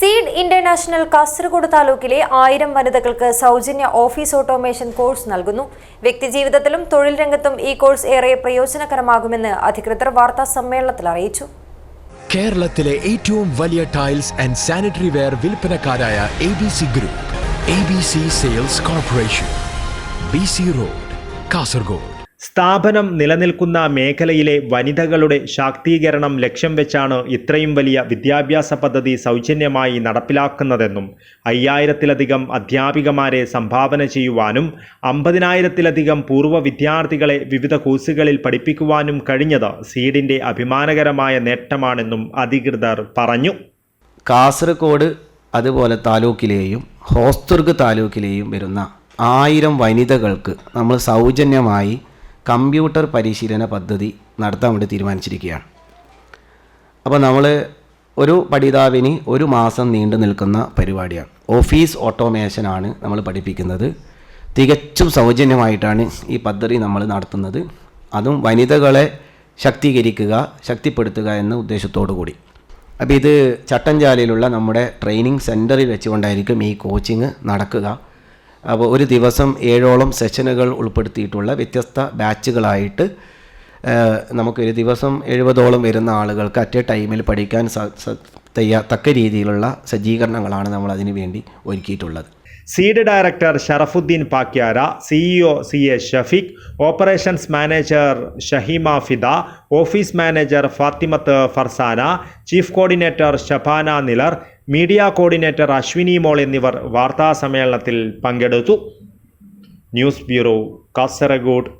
Seed international Kasaragod താലൂക്കിലെ ആയിരം വനിതകൾക്ക് സൗജന്യ ഓഫീസ് ഓട്ടോമേഷൻ കോഴ്സ് നൽകുന്നു. വ്യക്തിജീവിതത്തിലും തൊഴിൽ രംഗത്തും ഈ കോഴ്സ് ഏറെ പ്രയോജനകരമാകുമെന്ന് അധികൃതർ വാർത്താ സമ്മേളനത്തിൽ അറിയിച്ചു. കേരളത്തിലെ ഏറ്റവും വലിയ tiles and sanitary ware വിൽപ്പനക്കാരായ A B C group A B C sales corporation B C road Kasaragod. സ്ഥാപനം നിലനിൽക്കുന്ന മേഖലയിലെ വനിതകളുടെ ശാക്തീകരണം ലക്ഷ്യം വെച്ചാണ് ഇത്രയും വലിയ വിദ്യാഭ്യാസ പദ്ധതി സൗജന്യമായി നടപ്പിലാക്കുന്നതെന്നും അയ്യായിരത്തിലധികം അധ്യാപികമാരെ സംഭാവന ചെയ്യുവാനും അമ്പതിനായിരത്തിലധികം പൂർവ വിദ്യാർത്ഥികളെ വിവിധ കോഴ്സുകളിൽ പഠിപ്പിക്കുവാനും കഴിഞ്ഞത് സീഡിന്റെ അഭിമാനകരമായ നേട്ടമാണെന്നും അധികൃതർ പറഞ്ഞു. കാസർഗോഡ് അതുപോലെ താലൂക്കിലെയും ഹോസ്ദുർഗ് താലൂക്കിലെയും വരുന്ന ആയിരം വനിതകൾക്ക് നമ്മൾ സൗജന്യമായി കമ്പ്യൂട്ടർ പരിശീലന പദ്ധതി നടത്താൻ വേണ്ടി തീരുമാനിച്ചിരിക്കുകയാണ്. അപ്പോൾ നമ്മൾ ഒരു പഠിതാവിന് ഒരു മാസം നീണ്ടു നിൽക്കുന്ന പരിപാടിയാണ്. ഓഫീസ് ഓട്ടോമേഷനാണ് നമ്മൾ പഠിപ്പിക്കുന്നത്. തികച്ചും സൗജന്യമായിട്ടാണ് ഈ പദ്ധതി നമ്മൾ നടത്തുന്നത്. അതും വനിതകളെ ശക്തീകരിക്കുക ശക്തിപ്പെടുത്തുക എന്ന ഉദ്ദേശത്തോടു കൂടി. അപ്പോൾ ഇത് ചട്ടഞ്ചാലിലുള്ള നമ്മുടെ ട്രെയിനിങ് സെന്ററിൽ വെച്ചുകൊണ്ടായിരിക്കും ഈ കോച്ചിങ് നടക്കുക. അപ്പോൾ ഒരു ദിവസം ഏഴോളം സെഷനുകൾ ഉൾപ്പെടുത്തിയിട്ടുള്ള വ്യത്യസ്ത ബാച്ചുകളായിട്ട് നമുക്ക് നമുക്കൊരു ദിവസം എഴുപതോളം വരുന്ന ആളുകൾക്ക് അറ്റ് ടൈമിൽ പഠിക്കാൻ തയ്യാ തക്ക രീതിയിലുള്ള സജ്ജീകരണങ്ങളാണ് നമ്മൾ അതിനു വേണ്ടി ഒരുക്കിയിട്ടുള്ളത്. Seed director Sharafuddin Pakyara CEO C A Shafeeq operations manager Shaheema Fida office manager Fathimath Farsana chief coordinator Shafana നിലർ media coordinator Ashwini മോൾ എന്നിവർ വാർത്താസമ്മേളനത്തിൽ പങ്കെടുത്തു. News bureau Kasaragod.